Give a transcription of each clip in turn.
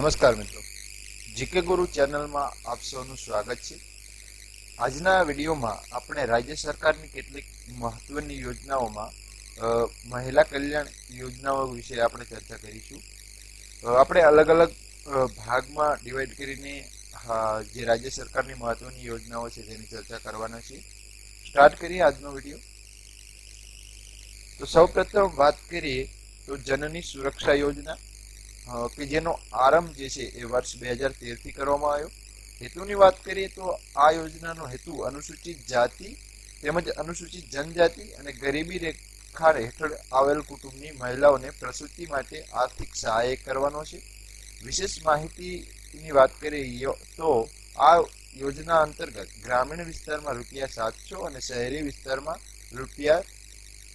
નમસ્કાર મિત્રો. જીકે ગુરુ ચેનલમાં આપ સૌનું સ્વાગત છે. આજના વિડીયોમાં આપણે રાજ્ય સરકારની કેટલીક મહત્વની યોજનાઓમાં મહિલા કલ્યાણ યોજનાઓ વિશે આપણે ચર્ચા કરીશું. આપણે અલગ અલગ ભાગમાં ડિવાઈડ કરીને જે રાજ્ય સરકારની મહત્વની યોજનાઓ છે તેની ચર્ચા કરવાના છે સ્ટાર્ટ કરીએ આજનો વીડિયો. તો સૌપ્રથમ વાત કરીએ તો જનની સુરક્ષા યોજના. કે જેનો આરંભ જે છે એ વર્ષ બે હજાર તેરથી કરવામાં આવ્યો. હેતુની વાત કરીએ તો આ યોજનાનો હેતુ અનુસૂચિત જાતિ તેમજ અનુસૂચિત જનજાતિ અને ગરીબી રેખા હેઠળ આવેલ કુટુંબની મહિલાઓને પ્રસૂતિ માટે આર્થિક સહાય કરવાનો છે. વિશેષ માહિતીની વાત કરીએ તો આ યોજના અંતર્ગત ગ્રામીણ વિસ્તારમાં રૂપિયા સાતસો અને શહેરી વિસ્તારમાં રૂપિયા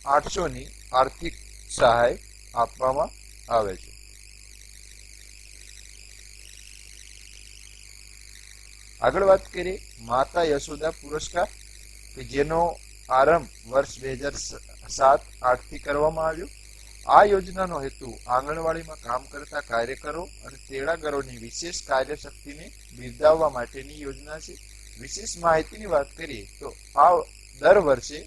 આઠસોની આર્થિક સહાય આપવામાં આવે છે. આગળ વાત કરીએ, માતા યશોદા પુરસ્કાર, કે જેનો આરંભ વર્ષ બે હજાર સાત આઠથી કરવામાં આવ્યો. આ યોજનાનો હેતુ આંગણવાડીમાં કામ કરતા કાર્યકરો અને તેડાગરોની વિશેષ કાર્યશક્તિને બિરદાવવા માટેની યોજના છે. વિશેષ માહિતીની વાત કરીએ તો આ દર વર્ષે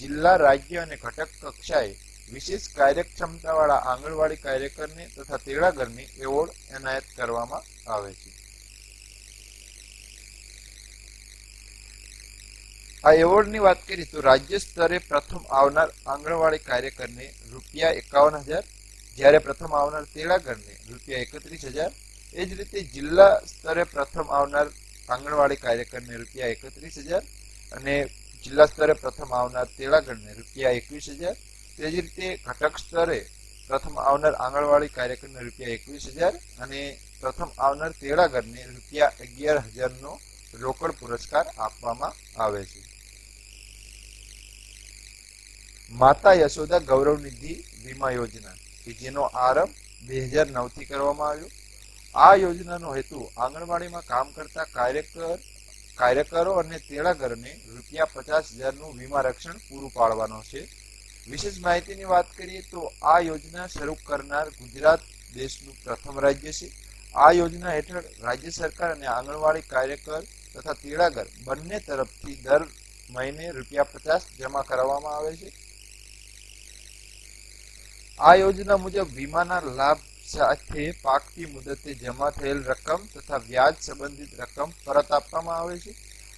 જિલ્લા રાજ્ય અને ઘટક કક્ષાએ વિશેષ કાર્યક્ષમતાવાળા આંગણવાડી કાર્યકરને તથા તેડાગરને એવોર્ડ એનાયત કરવામાં આવે છે. આ એવોર્ડની વાત કરીએ તો રાજ્ય સ્તરે પ્રથમ આવનાર આંગણવાડી કાર્યકરને રૂપિયા એકાવન હજાર, જ્યારે પ્રથમ આવનાર તેડાગરને રૂપિયા એકત્રીસ હજાર. એ જ રીતે જિલ્લા સ્તરે પ્રથમ આવનાર આંગણવાડી કાર્યકરને રૂપિયા એકત્રીસ હજાર અને જિલ્લા સ્તરે પ્રથમ આવનાર તેડાગરને રૂપિયા એકવીસ હજાર. તે જ રીતે ઘટક સ્તરે પ્રથમ આવનાર આંગણવાડી કાર્યકરને રૂપિયા એકવીસ હજાર અને પ્રથમ આવનાર તેડાગરને રૂપિયા અગિયાર હજારનો રોકડ પુરસ્કાર આપવામાં આવે છે. માતા યશોદા ગૌરવ નિધિ વીમા યોજના, કે જેનો આરંભ બે હજાર નવથી કરવામાં આવ્યો. આ યોજનાનો હેતુ આંગણવાડીમાં કામ કરતા કાર્યકર, કાર્યકરો અને તેડાગરને રૂપિયા પચાસ હજારનું વીમા રક્ષણ પૂરું પાડવાનો છે. વિશેષ માહિતીની વાત કરીએ તો આ યોજના શરૂ કરનાર ગુજરાત દેશનું પ્રથમ રાજ્ય છે. આ યોજના હેઠળ રાજ્ય સરકાર અને આંગણવાડી કાર્યકર તથા તેડાગર બંને તરફથી દર મહિને રૂપિયા પચાસ જમા કરાવવામાં આવે છે. આ યોજના મુજબ વીમાના લાભ સાથે પાકતી મુદતે જમા થયેલ રકમ તથા વ્યાજ સંબંધિત રકમ પરત આપવામાં આવે છે.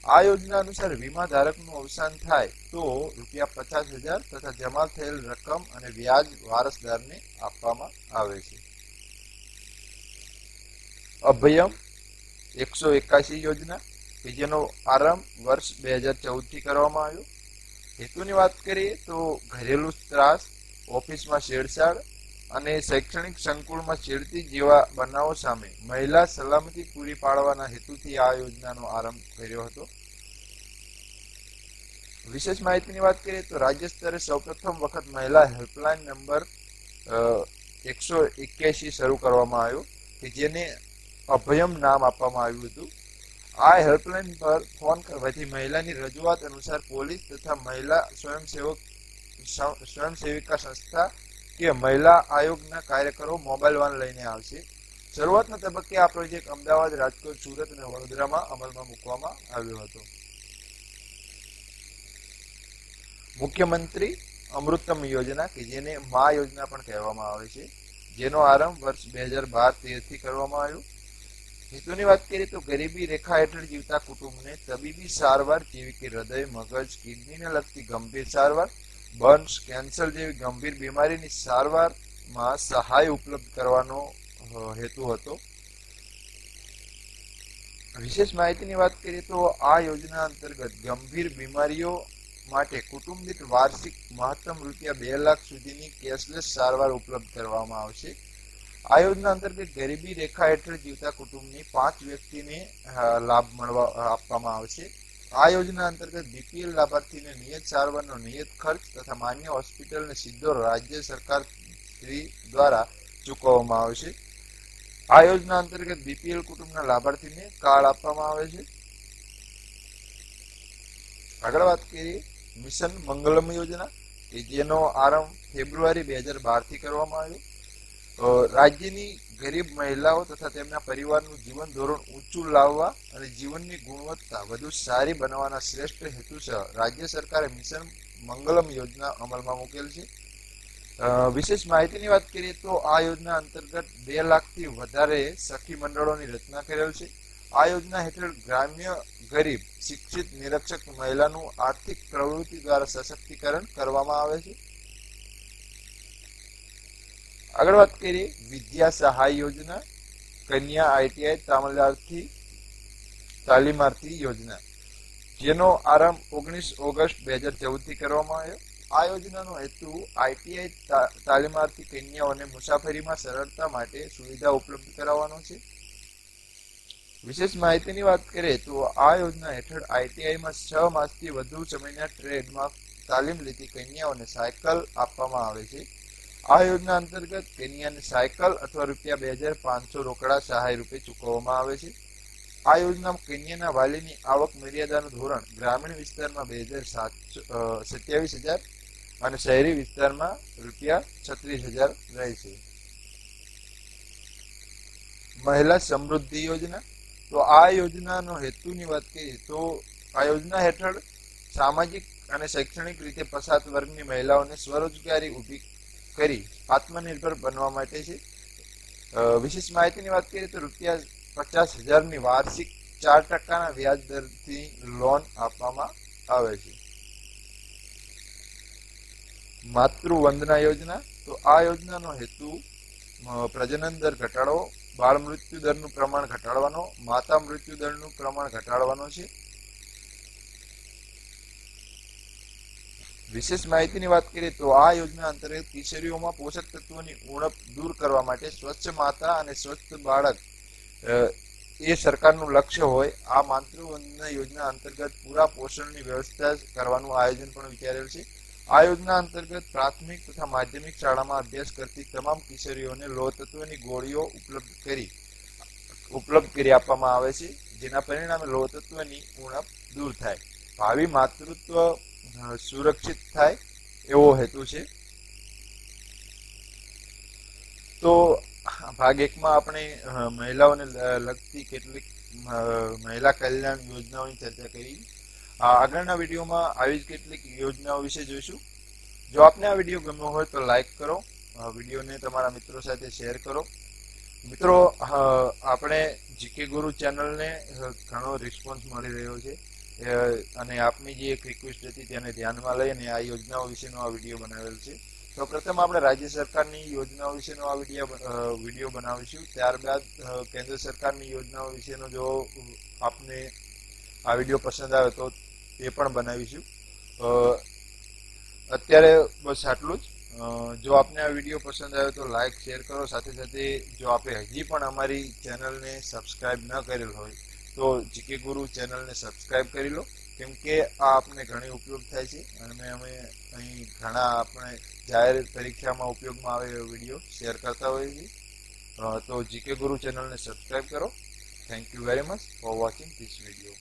આ યોજના અનુસાર વીમા ધારકનું અવસાન થાય તો રૂપિયા પચાસ હજાર તથા જમા થયેલ રકમ અને વ્યાજ વારસદારને આપવામાં આવે છે. અભયમ એકસો એકાશી યોજના કે જેનો આરંભ વર્ષ બે હજાર ચૌદથી કરવામાં આવ્યો. હેતુની વાત કરીએ તો ઘરેલું ત્રાસ, ઓફિસમાં છેડછાડ અને શૈક્ષણિક સંકુલમાં છેડતી જેવા બનાવો સામે મહિલા સલામતી પૂરી પાડવાના હેતુથી આ યોજનાનો આરંભ કર્યો હતો. વિશેષ માહિતીની વાત કરીએ તો રાજ્ય સ્તરે સૌપ્રથમ વખત મહિલા હેલ્પલાઇન નંબર એકસો એક્યાસી શરૂ કરવામાં આવ્યો કે જેને અભયમ નામ આપવામાં આવ્યું હતું. આ હેલ્પલાઇન પર ફોન કરવાથી મહિલાની રજૂઆત અનુસાર પોલીસ તથા મહિલા સ્વયંસેવક સ્વયંસેવિકા સંસ્થા કે મહિલા આયોગના કાર્યકરો મોબાઈલ વાન લઈને આવશે. શરૂઆતના તબક્કે આ પ્રોજેક્ટ અમદાવાદ, રાજકોટ, સુરત અને વડોદરામાં અમલમાં મૂકવામાં આવ્યો હતો. મુખ્યમંત્રી અમૃતમ યોજના કે જેને મા યોજના પણ કહેવામાં આવે છે. જેનો આરંભ વર્ષ બે હજાર બાર તેરથી કરવામાં આવ્યો. હેતુની વાત કરીએ તો ગરીબી રેખા હેઠળ જીવતા કુટુંબને તબીબી સારવાર જેવી કે હૃદય, મગજ, કિડનીને લગતી ગંભીર સારવાર બર્ન્સ કેન્સર જેવી ગંભીર બીમારીની સારવારમાં સહાય ઉપલબ્ધ કરવાનો હેતુ હતો. વિશેષ માહિતીની વાત કરીએ તો આ યોજના અંતર્ગત ગંભીર બીમારીઓ માટે કુટુંબ દીઠ વાર્ષિક મહત્તમ રૂપિયા બે લાખ સુધીની કેશલેસ સારવાર ઉપલબ્ધ કરવામાં આવશે. આ યોજના અંતર્ગત ગરીબી રેખા હેઠળ જીવતા કુટુંબની પાંચ વ્યક્તિને લાભ મળવા આપવામાં આવશે આ યોજના અંતર્ગત બીપીએલ લાભાર્થીને નિયત સારવારનો નિયત ખર્ચ તથા માન્ય હોસ્પિટલને સીધો રાજ્ય સરકાર દ્વારા ચૂકવવામાં આવશે આ યોજના અંતર્ગત બીપીએલ કુટુંબના લાભાર્થીને કાર્ડ આપવામાં આવે છે. આગળ વાત કરીએ મિશન મંગલમ યોજના કે જેનો આરંભ ફેબ્રુઆરી બે હજાર બારથી કરવામાં આવ્યો. રાજ્યની ગરીબ મહિલાઓ તથા તેમના પરિવારનું જીવન ધોરણ ઊંચું લાવવા અને જીવનની ગુણવત્તા વધુ સારી બનાવવાના શ્રેષ્ઠ હેતુસર રાજ્ય સરકારે મિશન મંગલમ યોજના અમલમાં મૂકેલ છે. વિશેષ માહિતીની વાત કરીએ તો આ યોજના અંતર્ગત બે લાખથી વધારે સખી મંડળોની રચના કરેલ છે. આ યોજના હેઠળ ગ્રામ્ય ગરીબ, શિક્ષિત નિરક્ષક મહિલાનું આર્થિક પ્રવૃત્તિ દ્વારા સશક્તિકરણ કરવામાં આવે છે. આગળ વાત કરીએ. વિદ્યા સહાય યોજના, કન્યા આઈટીઆઈ તામિલનાડુથી તાલીમાર્થી યોજના. જેનો આરંભ ઓગણીસ ઓગસ્ટ બે હજાર ચૌદથી કરવામાં આવ્યો. આ યોજનાનો હેતુ આઈટીઆઈ તાલીમાર્થી કન્યાઓને મુસાફરીમાં સરળતા માટે સુવિધા ઉપલબ્ધ કરાવવાનો છે. વિશેષ માહિતીની વાત કરીએ તો આ યોજના હેઠળ આઈટીઆઈમાં છ માસથી વધુ સમયના ટ્રેડમાં તાલીમ લીધી કન્યાઓને સાયકલ આપવામાં આવે છે. આ યોજના અંતર્ગત કેનિયાની સાયકલ અથવા રૂપિયા બે હજાર પાંચસો રોકડા સહાય રૂપે ચૂકવવામાં આવે છે. આ યોજના કન્યાના વાલીની આવક મર્યાદાનું ધોરણ ગ્રામીણ વિસ્તારમાં બે હજાર સાતસો સત્યાવીસ હજાર અને શહેરી વિસ્તારમાં રૂપિયા છત્રીસ હજાર રહેશે મહિલા સમૃદ્ધિ યોજના. તો આ યોજનાનો હેતુની વાત કરીએ તો આ યોજના હેઠળ સામાજિક અને શૈક્ષણિક રીતે પસાર વર્ગની મહિલાઓને સ્વરોજગારી ઊભી કરી આત્મનિર્ભર બનવા માટે છે. વિશેષ માહિતીની વાત કરીએ તો રૂપિયા પચાસ હજારની વાર્ષિક ચાર ટકાના વ્યાજ દરથી લોન આપવામાં આવે છે. માતૃવંદના યોજના, તો આ યોજનાનો હેતુ પ્રજનન દર ઘટાડવો, બાળ મૃત્યુ દરનું પ્રમાણ ઘટાડવાનો, માતા મૃત્યુ દરનું પ્રમાણ ઘટાડવાનો છે. વિશેષ માહિતીની વાત કરીએ તો આ યોજના અંતર્ગત કિશોરીઓમાં પોષક તત્વોની ઉણપ દૂર કરવા માટે સ્વચ્છ માતા અને સ્વચ્છ બાળક એ સરકારનું લક્ષ્ય હોય. આ માતૃવંદના યોજના અંતર્ગત પૂરા પોષણની વ્યવસ્થા કરવાનું આયોજન પણ વિચારેલ છે. આ યોજના અંતર્ગત પ્રાથમિક તથા માધ્યમિક શાળામાં અભ્યાસ કરતી તમામ કિશોરીઓને લોહ તત્વની ગોળીઓ ઉપલબ્ધ કરી ઉપલબ્ધ કરી આપવામાં આવે છે, જેના પરિણામે લોહ તત્વની ઉણપ દૂર થાય. ભાવિ માતૃત્વ સુરક્ષિત થાય એવો હેતુ છે. તો ભાગ એકમાં આપણે મહિલાઓને લગતી કેટલીક મહિલા કલ્યાણ યોજનાઓની ચર્ચા કરી. આગળના વિડીયોમાં આવી જ કેટલીક યોજનાઓ વિશે જોઈશું. જો આપને આ વીડિયો ગમ્યો હોય તો લાઈક કરો વિડીયોને તમારા મિત્રો સાથે શેર કરો. મિત્રો આપણે જીકે ગુરુ ચેનલને ઘણો રિસ્પોન્સ મળી રહ્યો છે. અને આપની જે એક રિક્વેસ્ટ હતી તેને ધ્યાનમાં લઈને આ યોજનાઓ વિશેનો આ વીડિયો બનાવેલ છે. તો પ્રથમ આપણે રાજ્ય સરકારની યોજનાઓ વિશેનો આ વીડિયો વીડિયો બનાવીશું. ત્યારબાદ કેન્દ્ર સરકારની યોજનાઓ વિશેનો જો આપને આ વીડિયો પસંદ આવે તો એ પણ બનાવીશું. અત્યારે બસ આટલું જ. જો આપને આ વીડિયો પસંદ આવ્યો તો લાઇક શેર કરો. સાથે સાથે જો આપે હજી પણ અમારી ચેનલને સબસ્ક્રાઈબ ન કરેલ હોય તો જીકે ગુરુ ચેનલને સબસ્ક્રાઈબ કરી લો, કેમ કે આ આપને ઘણી ઉપયોગ થાય છે અને અમે અહીં ઘણા આપણે જાહેર પરીક્ષામાં ઉપયોગમાં આવે એવો વીડિયો શેર કરતા હોઈએ છીએ. તો જીકે ગુરુ ચેનલને સબસ્ક્રાઈબ કરો. Thank you very much for watching this video